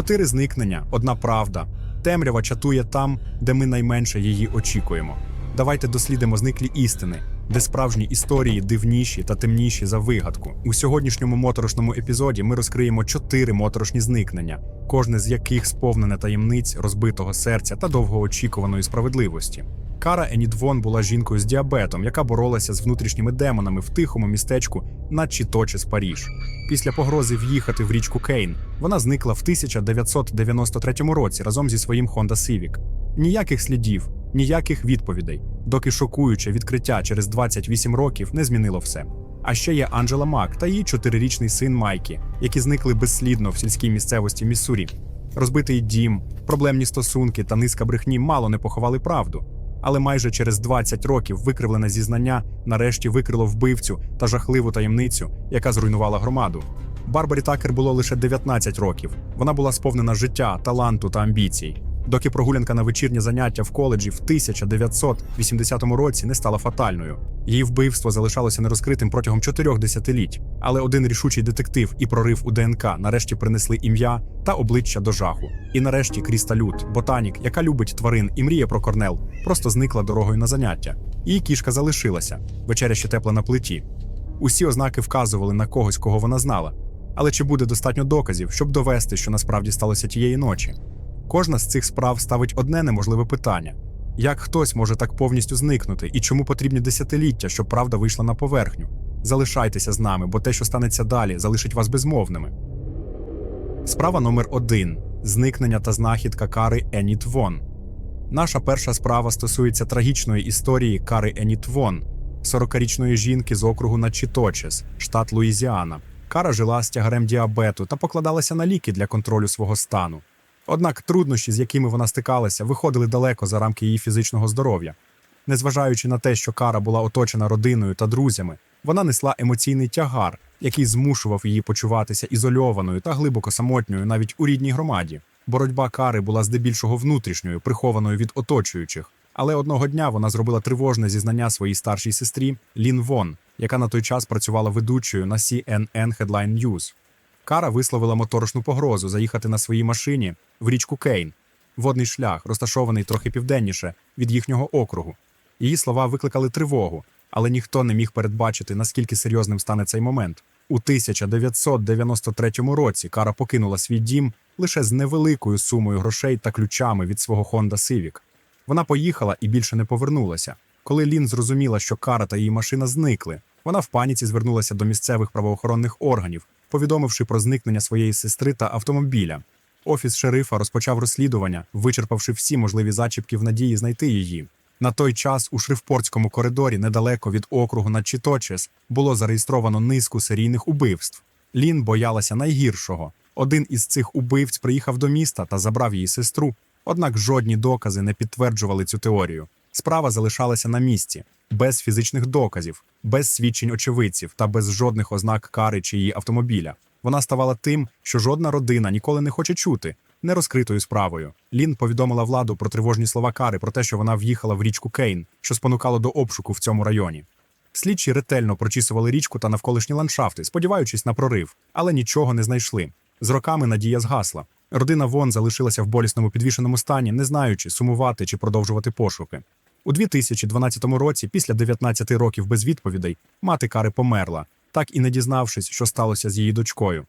Чотири зникнення, одна правда. Темрява чатує там, де ми найменше її очікуємо. Давайте дослідимо зниклі істини, де справжні історії дивніші та темніші за вигадку. У сьогоднішньому моторошному епізоді ми розкриємо чотири моторошні зникнення, кожне з яких сповнене таємниць, розбитого серця та довгоочікуваної справедливості. Кара Енідвон була жінкою з діабетом, яка боролася з внутрішніми демонами в тихому містечку над Чіточес, Паріж. Після погрози в'їхати в річку Кейн вона зникла в 1993 році разом зі своїм Honda Civic. Ніяких слідів, ніяких відповідей, доки шокуюче відкриття через 28 років не змінило все. А ще є Анджела Мак та її чотирирічний син Майкі, які зникли безслідно в сільській місцевості Міссурі. Розбитий дім, проблемні стосунки та низка брехні мало не поховали правду. Але майже через 20 років викривлене зізнання нарешті викрило вбивцю та жахливу таємницю, яка зруйнувала громаду. Барбарі Такер було лише 19 років. Вона була сповнена життя, таланту та амбіцій. Доки прогулянка на вечірнє заняття в коледжі в 1980 році не стала фатальною. Її вбивство залишалося нерозкритим протягом чотирьох десятиліть, але один рішучий детектив і прорив у ДНК нарешті принесли ім'я та обличчя до жаху. І нарешті Кріста Лют, ботанік, яка любить тварин і мріє про Корнел, просто зникла дорогою на заняття. Її кішка залишилася, вечеря ще тепла на плиті. Усі ознаки вказували на когось, кого вона знала. Але чи буде достатньо доказів, щоб довести, що насправді сталося тієї ночі? Кожна з цих справ ставить одне неможливе питання: як хтось може так повністю зникнути, і чому потрібні десятиліття, щоб правда вийшла на поверхню? Залишайтеся з нами, бо те, що станеться далі, залишить вас безмовними. Справа номер один: зникнення та знахідка Кари Еніт Вон. Наша перша справа стосується трагічної історії Кари Еніт Вон, 40-річної жінки з округу Начіточес, штат Луїзіана. Кара жила з тягарем діабету та покладалася на ліки для контролю свого стану. Однак труднощі, з якими вона стикалася, виходили далеко за рамки її фізичного здоров'я. Незважаючи на те, що Кара була оточена родиною та друзями, вона несла емоційний тягар, який змушував її почуватися ізольованою та глибоко самотньою навіть у рідній громаді. Боротьба Кари була здебільшого внутрішньою, прихованою від оточуючих. Але одного дня вона зробила тривожне зізнання своїй старшій сестрі Лін Вон, яка на той час працювала ведучою на CNN Headline News. Кара висловила моторошну погрозу заїхати на своїй машині в річку Кейн, водний шлях, розташований трохи південніше від їхнього округу. Її слова викликали тривогу, але ніхто не міг передбачити, наскільки серйозним стане цей момент. У 1993 році Кара покинула свій дім лише з невеликою сумою грошей та ключами від свого Honda Civic. Вона поїхала і більше не повернулася. Коли Лін зрозуміла, що Кара та її машина зникли, вона в паніці звернулася до місцевих правоохоронних органів, повідомивши про зникнення своєї сестри та автомобіля. Офіс шерифа розпочав розслідування, вичерпавши всі можливі зачіпки в надії знайти її. На той час у Шрифпортському коридорі, недалеко від округу над Чіточес, було зареєстровано низку серійних убивств. Лін боялася найгіршого. Один із цих убивць приїхав до міста та забрав її сестру. Однак жодні докази не підтверджували цю теорію. Справа залишалася на місці, без фізичних доказів, без свідчень очевидців та без жодних ознак кари чи її автомобіля. Вона ставала тим, що жодна родина ніколи не хоче чути, нерозкритою справою. Лін повідомила владу про тривожні слова кари про те, що вона в'їхала в річку Кейн, що спонукало до обшуку в цьому районі. Слідчі ретельно прочісували річку та навколишні ландшафти, сподіваючись на прорив, але нічого не знайшли. З роками надія згасла. Родина Вон залишилася в болісному підвішеному стані, не знаючи, сумувати чи продовжувати пошуки. У 2012 році, після 19 років без відповідей, мати Кари померла, так і не дізнавшись, що сталося з її дочкою.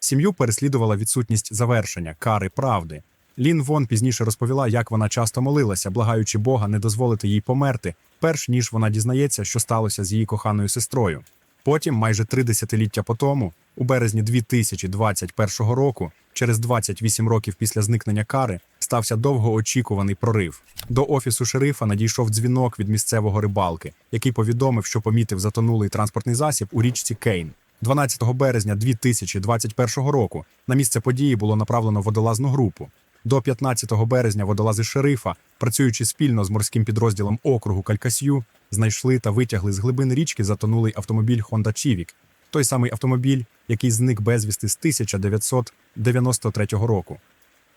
Сім'ю переслідувала відсутність завершення кари правди. Лін Вон пізніше розповіла, як вона часто молилася, благаючи Бога не дозволити їй померти, перш ніж вона дізнається, що сталося з її коханою сестрою. Потім, майже три десятиліття по тому, у березні 2021 року, через 28 років після зникнення кари, стався довгоочікуваний прорив. До офісу шерифа надійшов дзвінок від місцевого рибалки, який повідомив, що помітив затонулий транспортний засіб у річці Кейн. 12 березня 2021 року на місце події було направлено водолазну групу. До 15 березня водолази шерифа, працюючи спільно з морським підрозділом округу Калькасью, знайшли та витягли з глибин річки затонулий автомобіль Honda Civic, той самий автомобіль, який зник безвісти з 1993 року.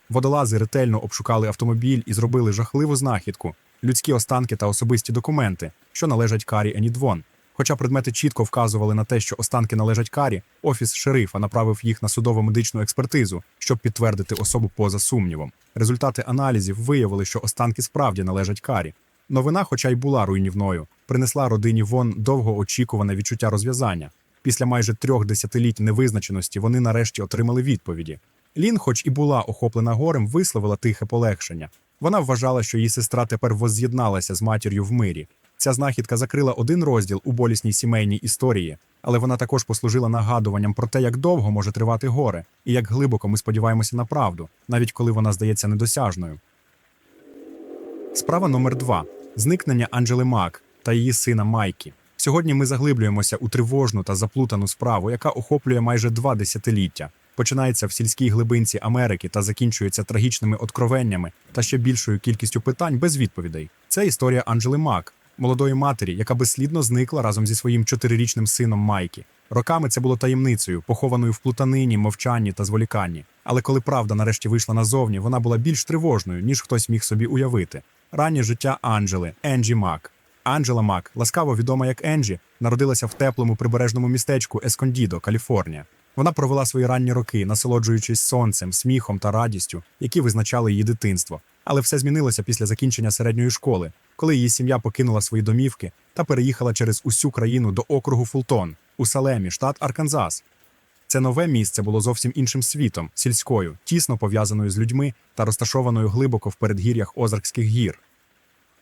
Водолази ретельно обшукали автомобіль і зробили жахливу знахідку, людські останки та особисті документи, що належать Карі Енідвон. Хоча предмети чітко вказували на те, що останки належать карі, офіс шерифа направив їх на судово-медичну експертизу, щоб підтвердити особу поза сумнівом. Результати аналізів виявили, що останки справді належать карі. Новина, хоча й була руйнівною, принесла родині Вон довгоочікуване відчуття розв'язання. Після майже трьох десятиліть невизначеності вони нарешті отримали відповіді. Лін, хоч і була охоплена горем, висловила тихе полегшення. Вона вважала, що її сестра тепер возз'єдналася з матір'ю в мирі. Ця знахідка закрила один розділ у болісній сімейній історії, але вона також послужила нагадуванням про те, як довго може тривати горе, і як глибоко ми сподіваємося на правду, навіть коли вона здається недосяжною. Справа номер два зникнення Анджели Мак та її сина Майкі. Сьогодні ми заглиблюємося у тривожну та заплутану справу, яка охоплює майже два десятиліття. Починається в сільській глибинці Америки та закінчується трагічними откровеннями та ще більшою кількістю питань без відповідей. Це історія Анджели Мак, молодої матері, яка безслідно зникла разом зі своїм чотирирічним сином Майкі. Роками це було таємницею, похованою в плутанині, мовчанні та зволіканні. Але коли правда нарешті вийшла назовні, вона була більш тривожною, ніж хтось міг собі уявити. Раннє життя Анджели, Енджі Мак. Анджела Мак, ласкаво відома як Енджі, народилася в теплому прибережному містечку Ескондідо, Каліфорнія. Вона провела свої ранні роки, насолоджуючись сонцем, сміхом та радістю, які визначали її дитинство. Але все змінилося після закінчення середньої школи, коли її сім'я покинула свої домівки та переїхала через усю країну до округу Фултон у Салемі, штат Арканзас. Це нове місце було зовсім іншим світом, сільською, тісно пов'язаною з людьми та розташованою глибоко в передгір'ях Озаркських гір.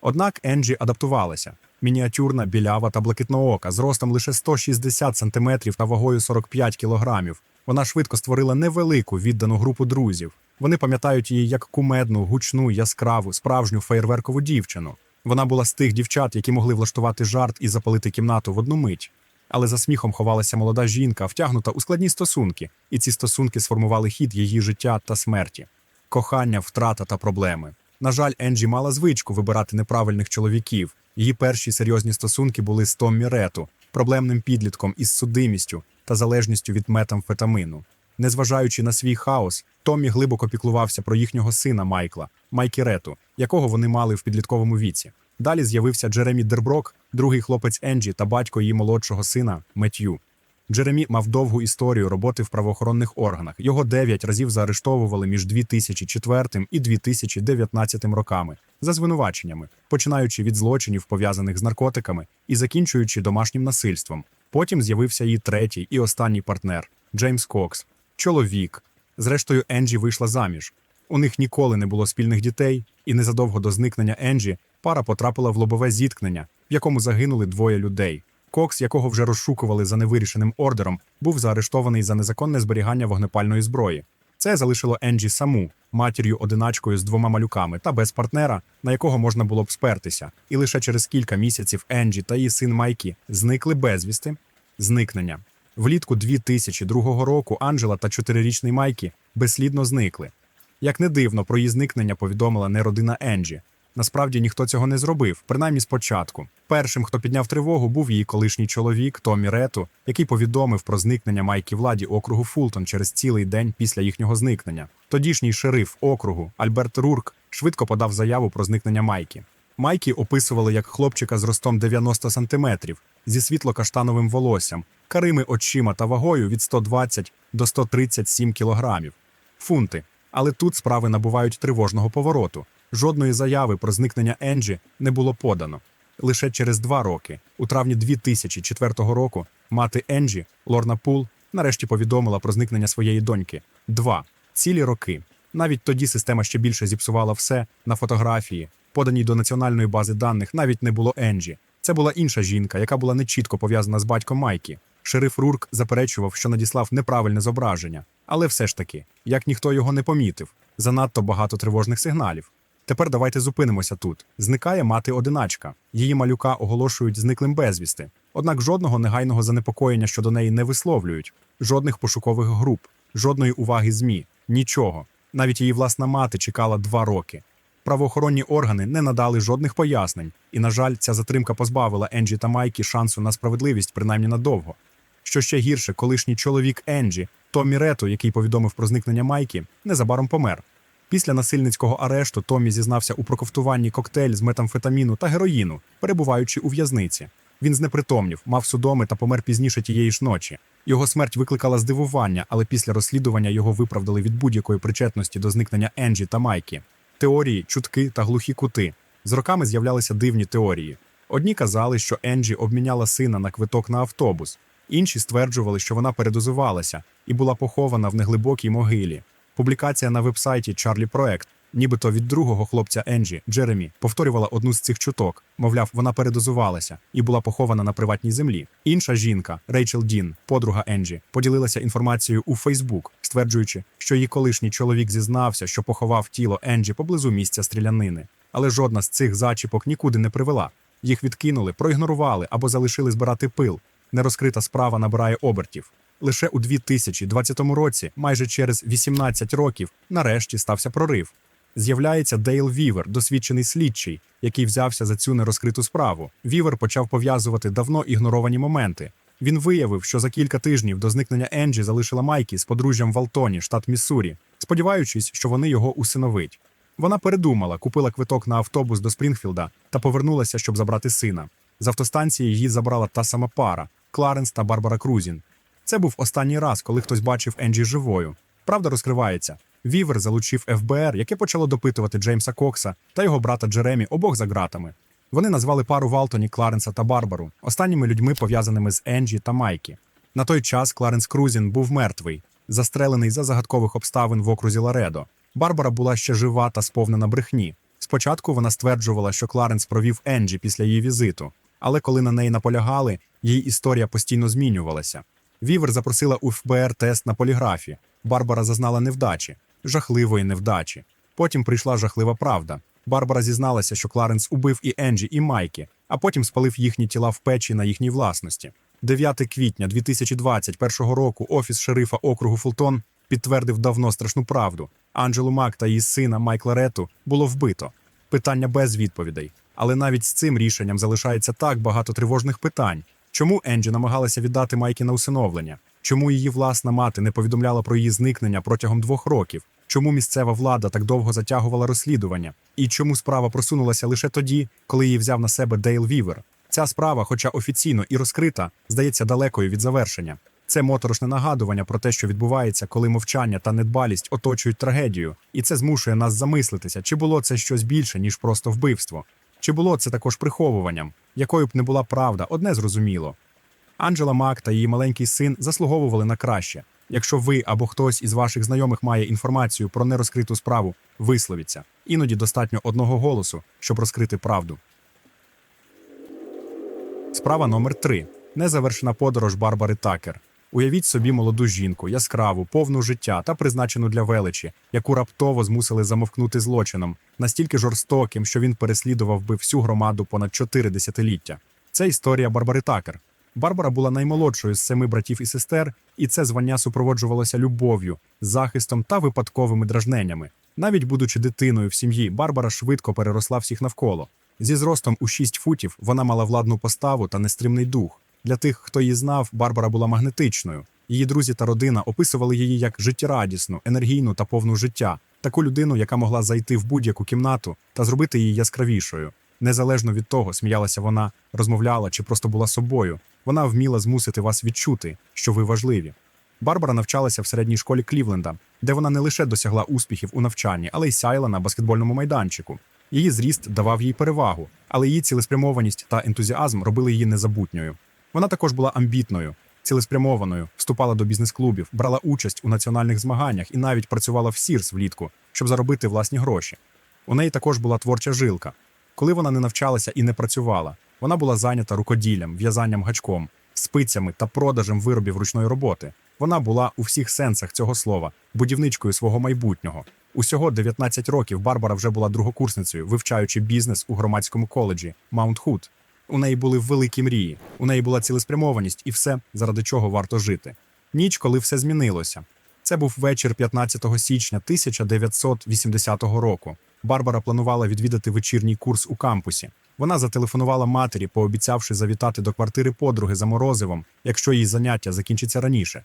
Однак Енджі адаптувалася. Мініатюрна, білява та блакитноока з ростом лише 160 см та вагою 45 кг. Вона швидко створила невелику віддану групу друзів. Вони пам'ятають її як кумедну, гучну, яскраву, справжню феєрверкову дівчину. Вона була з тих дівчат, які могли влаштувати жарт і запалити кімнату в одну мить. Але за сміхом ховалася молода жінка, втягнута у складні стосунки, і ці стосунки сформували хід її життя та смерті, кохання, втрата та проблеми. На жаль, Енджі мала звичку вибирати неправильних чоловіків. Її перші серйозні стосунки були з Томмі Рету, проблемним підлітком із судимістю та залежністю від метамфетамину. Незважаючи на свій хаос, Томмі глибоко піклувався про їхнього сина Майкла, Майкі Рету, якого вони мали в підлітковому віці. Далі з'явився Джеремі Дерброк, другий хлопець Енджі та батько її молодшого сина Меттью. Джеремі мав довгу історію роботи в правоохоронних органах. Його дев'ять разів заарештовували між 2004 і 2019 роками за звинуваченнями, починаючи від злочинів, пов'язаних з наркотиками, і закінчуючи домашнім насильством. Потім з'явився її третій і останній партнер Джеймс Кокс, чоловік. Зрештою, Енджі вийшла заміж. У них ніколи не було спільних дітей, і незадовго до зникнення Енджі пара потрапила в лобове зіткнення, в якому загинули двоє людей. Кокс, якого вже розшукували за невирішеним ордером, був заарештований за незаконне зберігання вогнепальної зброї. Це залишило Енджі саму, матір'ю одиначкою з двома малюками та без партнера, на якого можна було б спертися. І лише через кілька місяців Енджі та її син Майкі зникли безвісти. Зникнення. Влітку 2002 року Анджела та чотирирічний Майкі безслідно зникли. Як не дивно, про її зникнення повідомила не родина Енджі. Насправді ніхто цього не зробив, принаймні спочатку. Першим, хто підняв тривогу, був її колишній чоловік Томі Рету, який повідомив про зникнення Майкі владі округу Фултон через цілий день після їхнього зникнення. Тодішній шериф округу Альберт Рурк швидко подав заяву про зникнення Майкі. Майкі описували як хлопчика з ростом 90 сантиметрів, зі світло-каштановим волоссям, карими очима та вагою від 120 до 137 кілограмів. Фунти. Але тут справи набувають тривожного повороту. Жодної заяви про зникнення Енджі не було подано. Лише через два роки, у травні 2004 року, мати Енджі, Лорна Пул, нарешті повідомила про зникнення своєї доньки. Два цілі роки. Навіть тоді система ще більше зіпсувала все на фотографії, поданій до національної бази даних, навіть не було Енджі. Це була інша жінка, яка була нечітко пов'язана з батьком Майкі. Шериф Рурк заперечував, що надіслав неправильне зображення, але все ж таки, як ніхто його не помітив, занадто багато тривожних сигналів. Тепер давайте зупинимося тут. Зникає мати одиначка. Її малюка оголошують зниклим безвісти. Однак жодного негайного занепокоєння щодо неї не висловлюють, жодних пошукових груп, жодної уваги ЗМІ, нічого. Навіть її власна мати чекала два роки. Правоохоронні органи не надали жодних пояснень, і, на жаль, ця затримка позбавила Енджі та Майкі шансу на справедливість, принаймні надовго. Що ще гірше, колишній чоловік Енджі, Томі Рету, який повідомив про зникнення Майкі, незабаром помер. Після насильницького арешту Томі зізнався у проковтуванні коктейль з метамфетаміну та героїну, перебуваючи у в'язниці. Він знепритомнів, мав судоми та помер пізніше тієї ж ночі. Його смерть викликала здивування, але після розслідування його виправдали від будь-якої причетності до зникнення Енджі та Майкі. Теорії, чутки та глухі кути. З роками з'являлися дивні теорії. Одні казали, що Енджі обміняла сина на квиток на автобус, інші стверджували, що вона передозувалася і була похована в неглибокій могилі. Публікація на вебсайті Чарлі Проект, нібито від другого хлопця Енджі, Джеремі, повторювала одну з цих чуток. Мовляв, вона передозувалася і була похована на приватній землі. Інша жінка, Рейчел Дін, подруга Енджі, поділилася інформацією у Фейсбук, стверджуючи, що її колишній чоловік зізнався, що поховав тіло Енджі поблизу місця стрілянини. Але жодна з цих зачіпок нікуди не привела. Їх відкинули, проігнорували або залишили збирати пил. Нерозкрита справа набирає обертів. Лише у 2020 році, майже через 18 років, нарешті стався прорив. З'являється Дейл Вівер, досвідчений слідчий, який взявся за цю нерозкриту справу. Вівер почав пов'язувати давно ігноровані моменти. Він виявив, що за кілька тижнів до зникнення Енджі залишила Майкі з подружжям в Алтоні, штат Міссурі, сподіваючись, що вони його усиновить. Вона передумала, купила квиток на автобус до Спрінгфілда та повернулася, щоб забрати сина. З автостанції її забрала та сама пара Кларенс та Барбара Крузін. Це був останній раз, коли хтось бачив Енджі живою. Правда розкривається. Вівер залучив ФБР, яке почало допитувати Джеймса Кокса та його брата Джеремі обох за ґратами. Вони назвали пару в Алтоні Кларенса та Барбару, останніми людьми, пов'язаними з Енджі та Майкі. На той час Кларенс Крузін був мертвий, застрелений за загадкових обставин в окрузі Ларедо. Барбара була ще жива та сповнена брехні. Спочатку вона стверджувала, що Кларенс провів Енджі після її візиту, але коли на неї наполягали, її історія постійно змінювалася. Вівер запросила у ФБР тест на поліграфі. Барбара зазнала невдачі, жахливої невдачі. Потім прийшла жахлива правда. Барбара зізналася, що Кларенс убив і Енджі, і Майкі, а потім спалив їхні тіла в печі на їхній власності. 9 квітня 2021 року офіс шерифа округу Фултон підтвердив давно страшну правду. Анджелу Мак та її сина Майкла Рету було вбито. Питання без відповідей. Але навіть з цим рішенням залишається так багато тривожних питань. Чому Енджі намагалася віддати Майкі на усиновлення? Чому її власна мати не повідомляла про її зникнення протягом двох років? Чому місцева влада так довго затягувала розслідування? І чому справа просунулася лише тоді, коли її взяв на себе Дейл Вівер? Ця справа, хоча офіційно і розкрита, здається далекою від завершення. Це моторошне нагадування про те, що відбувається, коли мовчання та недбалість оточують трагедію, і це змушує нас замислитися, чи було це щось більше, ніж просто вбивство, чи було це також приховуванням, якою б не була правда, одне зрозуміло. Анджела Мак та її маленький син заслуговували на краще. Якщо ви або хтось із ваших знайомих має інформацію про нерозкриту справу, висловіться. Іноді достатньо одного голосу, щоб розкрити правду. Справа номер 3 Незавершена подорож Барбари Такер. Уявіть собі молоду жінку, яскраву, повну життя та призначену для величі, яку раптово змусили замовкнути злочином, настільки жорстоким, що він переслідував би всю громаду понад чотири десятиліття. Це історія Барбари Такер. Барбара була наймолодшою з семи братів і сестер, і це звання супроводжувалося любов'ю, захистом та випадковими дражненнями. Навіть будучи дитиною в сім'ї, Барбара швидко переросла всіх навколо. Зі зростом у 6 футів вона мала владну поставу та нестримний дух. Для тих, хто її знав, Барбара була магнетичною. Її друзі та родина описували її як життєрадісну, енергійну та повну життя, таку людину, яка могла зайти в будь-яку кімнату та зробити її яскравішою. Незалежно від того, сміялася вона, розмовляла чи просто була собою. Вона вміла змусити вас відчути, що ви важливі. Барбара навчалася в середній школі Клівленда, де вона не лише досягла успіхів у навчанні, але й сяяла на баскетбольному майданчику. Її зріст давав їй перевагу, але її цілеспрямованість та ентузіазм робили її незабутньою. Вона також була амбітною, цілеспрямованою, вступала до бізнес-клубів, брала участь у національних змаганнях і навіть працювала в Сірс влітку, щоб заробити власні гроші. У неї також була творча жилка. Коли вона не навчалася і не працювала, вона була зайнята рукоділлям, в'язанням гачком, спицями та продажем виробів ручної роботи. Вона була у всіх сенсах цього слова, будівничкою свого майбутнього. Усього 19 років Барбара вже була другокурсницею, вивчаючи бізнес у громадському коледжі Маунт Худ. У неї були великі мрії, у неї була цілеспрямованість і все, заради чого варто жити. Ніч, коли все змінилося. Це був вечір 15 січня 1980 року. Барбара планувала відвідати вечірній курс у кампусі. Вона зателефонувала матері, пообіцявши завітати до квартири подруги за морозивом, якщо її заняття закінчиться раніше.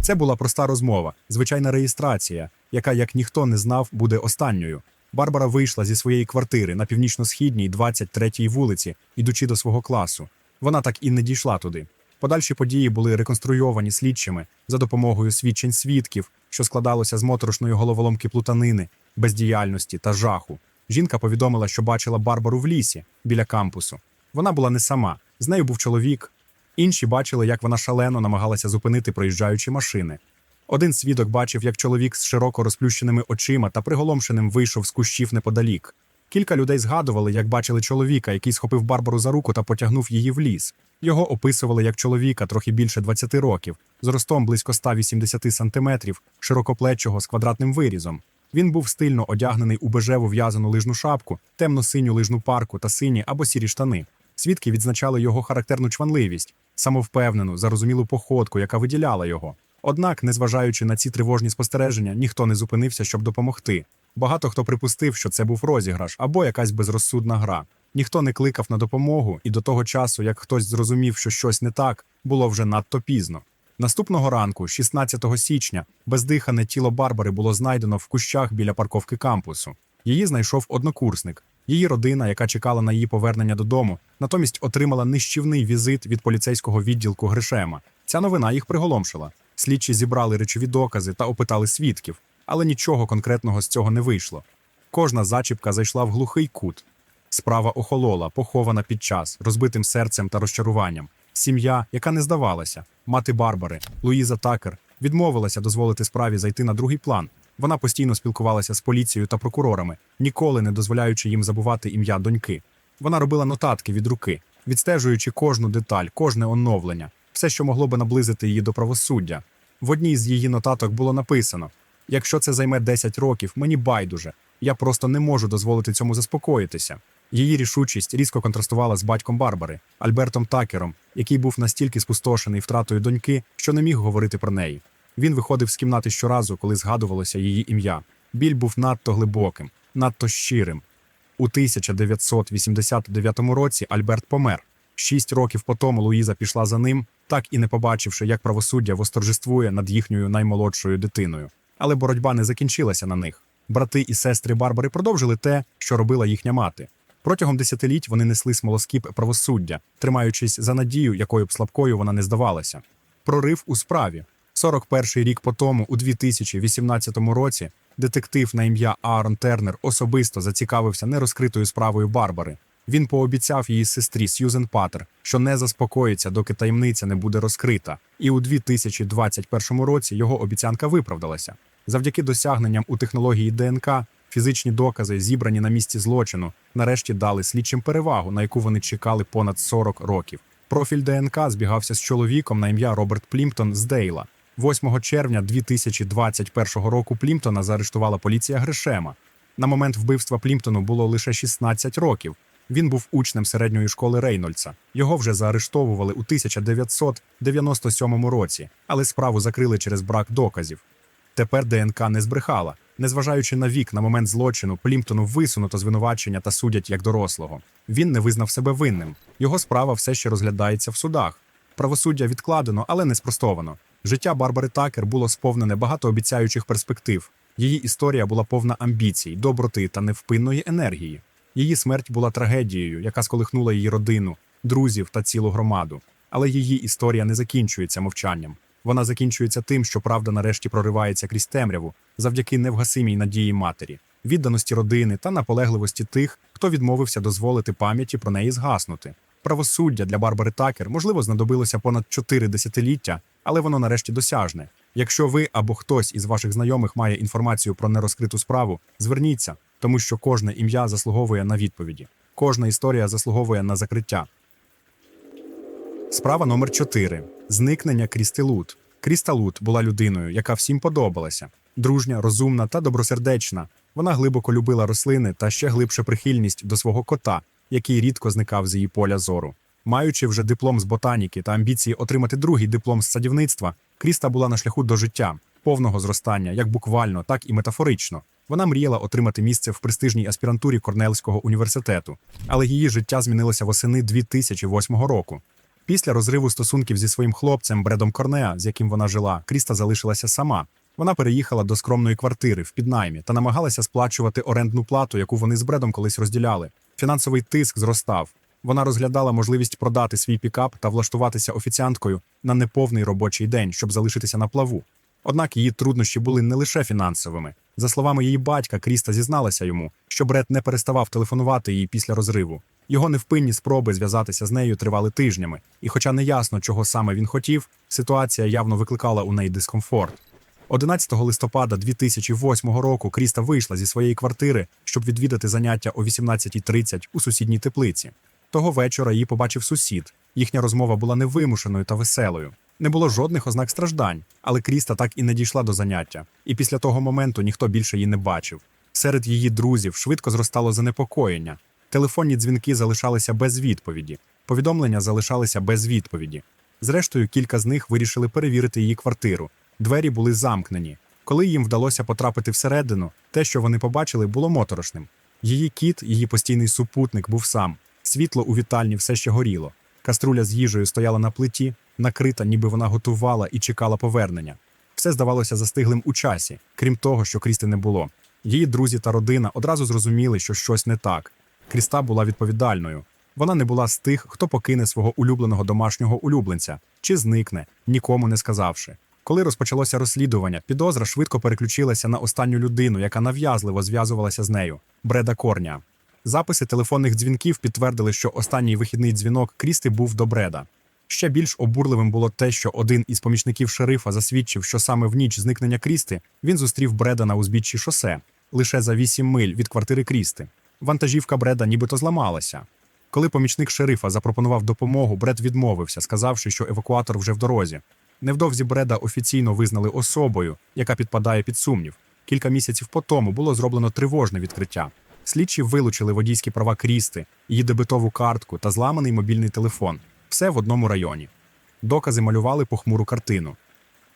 Це була проста розмова, звичайна реєстрація, яка, як ніхто не знав, буде останньою. Барбара вийшла зі своєї квартири на північно-східній 23-й вулиці, ідучи до свого класу. Вона так і не дійшла туди. Подальші події були реконструйовані слідчими за допомогою свідчень свідків, що складалося з моторошної головоломки плутанини, бездіяльності та жаху. Жінка повідомила, що бачила Барбару в лісі біля кампусу. Вона була не сама, з нею був чоловік. Інші бачили, як вона шалено намагалася зупинити проїжджаючі машини. Один свідок бачив, як чоловік з широко розплющеними очима та приголомшеним вийшов з кущів неподалік. Кілька людей згадували, як бачили чоловіка, який схопив Барбару за руку та потягнув її в ліс. Його описували як чоловіка трохи більше 20 років, з ростом близько 180 сантиметрів, широкоплечого з квадратним вирізом. Він був стильно одягнений у бежеву в'язану лижну шапку, темно-синю лижну парку та сині або сірі штани. Свідки відзначали його характерну чванливість, самовпевнену, зарозумілу походку, яка виділяла його. Однак, незважаючи на ці тривожні спостереження, ніхто не зупинився, щоб допомогти. Багато хто припустив, що це був розіграш або якась безрозсудна гра. Ніхто не кликав на допомогу, і до того часу, як хтось зрозумів, що щось не так, було вже надто пізно. Наступного ранку, 16 січня, бездихане тіло Барбари було знайдено в кущах біля парковки кампусу. Її знайшов однокурсник. Її родина, яка чекала на її повернення додому, натомість отримала нищівний візит від поліцейського відділку Гришема. Ця новина їх приголомшила. Слідчі зібрали речові докази та опитали свідків, але нічого конкретного з цього не вийшло. Кожна зачіпка зайшла в глухий кут. Справа охолола, похована під час, розбитим серцем та розчаруванням. Сім'я, яка не здавалася, мати Барбари, Луїза Такер, відмовилася дозволити справі зайти на другий план. Вона постійно спілкувалася з поліцією та прокурорами, ніколи не дозволяючи їм забувати ім'я доньки. Вона робила нотатки від руки, відстежуючи кожну деталь, кожне оновлення, все, що могло би наблизити її до правосуддя. В одній з її нотаток було написано: якщо це займе 10 років, мені байдуже. Я просто не можу дозволити цьому заспокоїтися. Її рішучість різко контрастувала з батьком Барбари, Альбертом Такером, який був настільки спустошений втратою доньки, що не міг говорити про неї. Він виходив з кімнати щоразу, коли згадувалося її ім'я. Біль був надто глибоким, надто щирим. У 1989 році Альберт помер. Шість років по тому Луїза пішла за ним, так і не побачивши, як правосуддя восторжествує над їхньою наймолодшою дитиною. Але боротьба не закінчилася на них. Брати і сестри Барбари продовжили те, що робила їхня мати. Протягом десятиліть вони несли смолоскіп правосуддя, тримаючись за надію, якою б слабкою вона не здавалася. Прорив у справі. 41-й рік по тому, у 2018 році, детектив на ім'я Аарон Тернер особисто зацікавився нерозкритою справою Барбари. Він пообіцяв її сестрі Сьюзен Паттер, що не заспокоїться, доки таємниця не буде розкрита. І у 2021 році його обіцянка виправдалася. Завдяки досягненням у технології ДНК фізичні докази, зібрані на місці злочину, нарешті дали слідчим перевагу, на яку вони чекали понад 40 років. Профіль ДНК збігався з чоловіком на ім'я Роберт Плімптон з Дейла. 8 червня 2021 року Плімптона заарештувала поліція Грешема. На момент вбивства Плімптону було лише 16 років. Він був учнем середньої школи Рейнольдса. Його вже заарештовували у 1997 році, але справу закрили через брак доказів. Тепер ДНК не збрехала. Незважаючи на вік на момент злочину, Плімптону висунуто звинувачення та судять як дорослого. Він не визнав себе винним. Його справа все ще розглядається в судах. Правосуддя відкладено, але не спростовано. Життя Барбари Такер було сповнене багатообіцяючих перспектив. Її історія була повна амбіцій, доброти та невпинної енергії. Її смерть була трагедією, яка сколихнула її родину, друзів та цілу громаду. Але її історія не закінчується мовчанням. Вона закінчується тим, що правда нарешті проривається крізь темряву завдяки невгасимій надії матері, відданості родини та наполегливості тих, хто відмовився дозволити пам'яті про неї згаснути. Правосуддя для Барбари Такер, можливо, знадобилося понад чотири десятиліття, але воно нарешті досяжне. Якщо ви або хтось із ваших знайомих має інформацію про нерозкриту справу, зверніться, тому що кожне ім'я заслуговує на відповіді, кожна історія заслуговує на закриття. Справа номер 4. Зникнення Крісти Лут. Кріста Лут була людиною, яка всім подобалася. Дружня, розумна та добросердечна. Вона глибоко любила рослини та ще глибше прихильність до свого кота, який рідко зникав з її поля зору. Маючи вже диплом з ботаніки та амбіції отримати другий диплом з садівництва, Кріста була на шляху до життя, повного зростання, як буквально, так і метафорично. Вона мріяла отримати місце в престижній аспірантурі Корнельського університету, але її життя змінилося восени 2008 року. Після розриву стосунків зі своїм хлопцем Бредом Корнеа, з яким вона жила, Кріста залишилася сама. Вона переїхала до скромної квартири в піднаймі та намагалася сплачувати орендну плату, яку вони з Бредом колись розділяли. Фінансовий тиск зростав. Вона розглядала можливість продати свій пікап та влаштуватися офіціанткою на неповний робочий день, щоб залишитися на плаву. Однак її труднощі були не лише фінансовими. За словами її батька, Кріста зізналася йому, що Бред не переставав телефонувати їй після розриву. Його невпинні спроби зв'язатися з нею тривали тижнями, і, хоча не ясно, чого саме він хотів, ситуація явно викликала у неї дискомфорт. 11 листопада 2008 року Кріста вийшла зі своєї квартири, щоб відвідати заняття о 18.30 у сусідній теплиці. Того вечора її побачив сусід. Їхня розмова була невимушеною та веселою. Не було жодних ознак страждань, але Кріста так і не дійшла до заняття, і після того моменту ніхто більше її не бачив. Серед її друзів швидко зростало занепокоєння. Телефонні дзвінки залишалися без відповіді, повідомлення залишалися без відповіді. Зрештою, кілька з них вирішили перевірити її квартиру. Двері були замкнені. Коли їм вдалося потрапити всередину, те, що вони побачили, було моторошним. Її кіт, її постійний супутник, був сам. Світло у вітальні все ще горіло. Каструля з їжею стояла на плиті, накрита, ніби вона готувала і чекала повернення. Все здавалося застиглим у часі, крім того, що Крісти не було. Її друзі та родина одразу зрозуміли, що щось не так. Кріста була відповідальною. Вона не була з тих, хто покине свого улюбленого домашнього улюбленця чи зникне, нікому не сказавши. Коли розпочалося розслідування, підозра швидко переключилася на останню людину, яка нав'язливо зв'язувалася з нею Бреда Корня. Записи телефонних дзвінків підтвердили, що останній вихідний дзвінок Крісти був до Бреда. Ще більш обурливим було те, що один із помічників шерифа засвідчив, що саме в ніч зникнення Крісти він зустрів Бреда на узбіччі шосе лише за 8 миль від квартири Крісти. Вантажівка Бреда нібито зламалася. Коли помічник шерифа запропонував допомогу, Бред відмовився, сказавши, що евакуатор вже в дорозі. Невдовзі Бреда офіційно визнали особою, яка підпадає під сумнів. Кілька місяців по тому було зроблено тривожне відкриття. Слідчі вилучили водійські права Крісти, її дебетову картку та зламаний мобільний телефон. Все в одному районі. Докази малювали похмуру картину.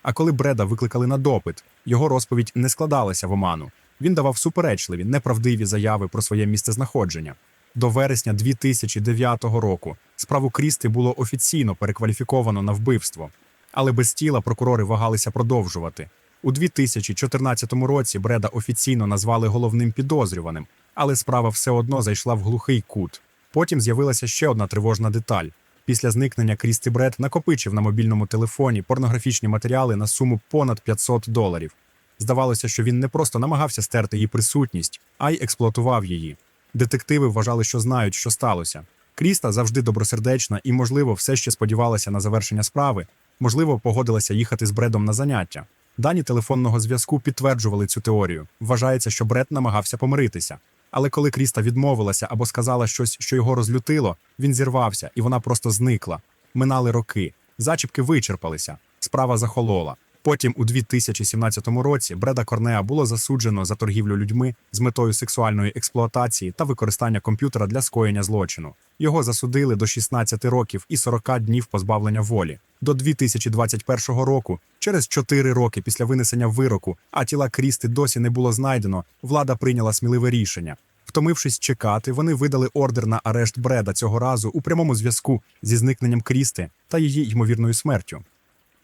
А коли Бреда викликали на допит, його розповідь не складалася в оману. Він давав суперечливі, неправдиві заяви про своє місцезнаходження. До вересня 2009 року справу Крісти було офіційно перекваліфіковано на вбивство, але без тіла прокурори вагалися продовжувати. У 2014 році Бреда офіційно назвали головним підозрюваним, але справа все одно зайшла в глухий кут. Потім з'явилася ще одна тривожна деталь. Після зникнення Крісті Бред накопичив на мобільному телефоні порнографічні матеріали на суму понад 500 доларів. Здавалося, що він не просто намагався стерти її присутність, а й експлуатував її. Детективи вважали, що знають, що сталося. Кріста завжди добросердечна і, можливо, все ще сподівалася на завершення справи, можливо, погодилася їхати з Бредом на заняття. Дані телефонного зв'язку підтверджували цю теорію. Вважається, що Бред намагався помиритися. Але коли Кріста відмовилася або сказала щось, що його розлютило, він зірвався, і вона просто зникла. Минали роки. Зачіпки вичерпалися. Справа захолола. Потім, у 2017 році, Бреда Корнеа було засуджено за торгівлю людьми з метою сексуальної експлуатації та використання комп'ютера для скоєння злочину. Його засудили до 16 років і 40 днів позбавлення волі. До 2021 року, через 4 роки після винесення вироку, а тіла Крісти досі не було знайдено, влада прийняла сміливе рішення. Втомившись чекати, вони видали ордер на арешт Бреда цього разу у прямому зв'язку зі зникненням Крісти та її ймовірною смертю.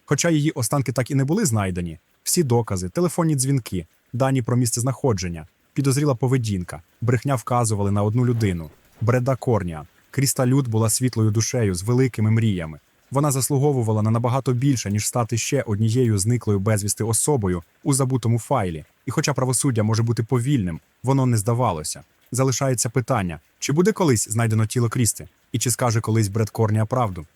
Хоча її останки так і не були знайдені, всі докази, телефонні дзвінки, дані про місце знаходження, підозріла поведінка, брехня вказували на одну людину Бреда Корня. Кріста Люд була світлою душею з великими мріями. Вона заслуговувала на набагато більше, ніж стати ще однією зниклою безвісти особою у забутому файлі. І хоча правосуддя може бути повільним, воно не здавалося. Залишається питання: чи буде колись знайдено тіло Крісти, і чи скаже колись Бред Корня правду?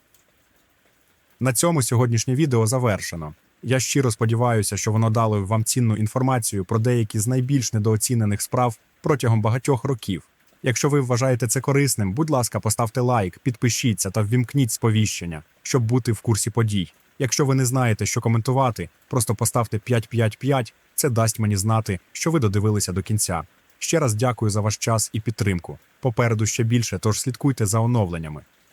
На цьому сьогоднішнє відео завершено. Я щиро сподіваюся, що воно дало вам цінну інформацію про деякі з найбільш недооцінених справ протягом багатьох років. Якщо ви вважаєте це корисним, будь ласка, поставте лайк, підпишіться та ввімкніть сповіщення, щоб бути в курсі подій. Якщо ви не знаєте, що коментувати, просто поставте 555, це дасть мені знати, що ви додивилися до кінця. Ще раз дякую за ваш час і підтримку. Попереду ще більше, тож слідкуйте за оновленнями.